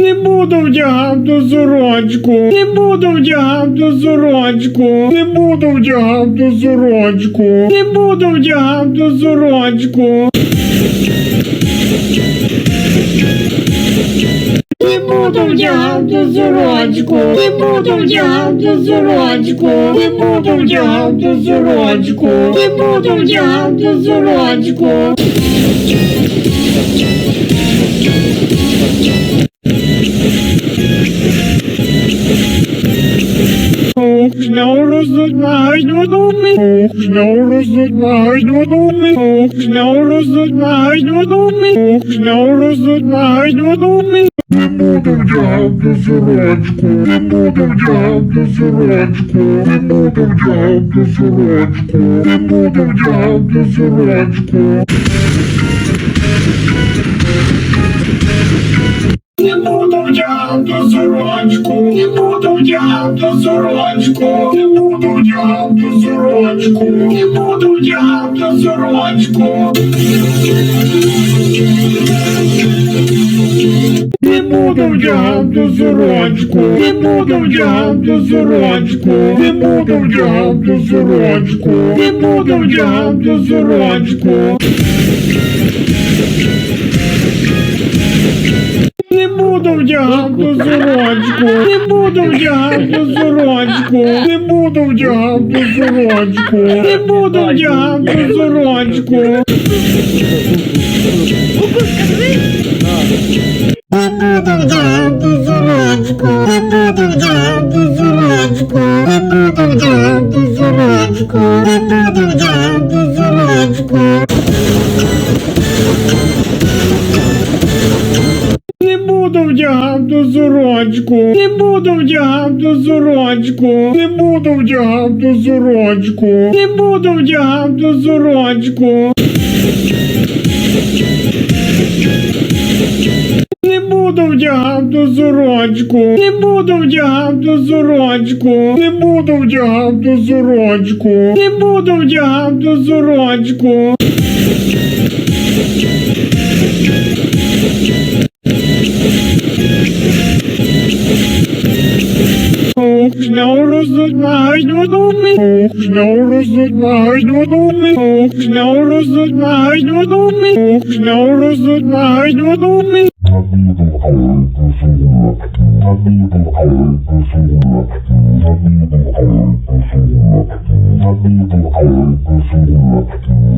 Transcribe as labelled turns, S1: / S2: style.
S1: Не буду вдягав сорочку, не буду вдягав сорочку, не буду вдягав сорочку, не буду вдягав сорочку. Не буду вдягав сорочку, не буду вдягав сорочку, не буду вдягав сорочку, не буду вдягав сорочку. Не буду вдягати сорочку, не буду вдягати сорочку, не буду вдягати сорочку, не буду вдягати сорочку. Не буду вдягати сорочку, не буду вдягати сорочку, не буду вдягати сорочку, не буду вдягати сорочку. Не буду вдягати сорочку, не буду вдягати сорочку, не буду вдягати сорочку, не буду вдягати сорочку. Вдягати сорочку, не буду вдягати сорочку, не буду вдягати сорочку, не буду вдягати сорочку. Не буду вдягати сорочку, не буду вдягати сорочку, не буду вдягати сорочку, ту сорочку. Не буду вдягати ту сорочку. Не буду вдягати ту сорочку. Не буду вдягати ту сорочку. Не буду вдягати ту сорочку. Не буду вдягати ту сорочку. Не буду вдягати ту сорочку. Не буду вдягати ту сорочку. Knauruzut mahajdvadumi, knauruzut mahajdvadumi, knauruzut mahajdvadumi, knauruzut mahajdvadumi.
S2: Thank you.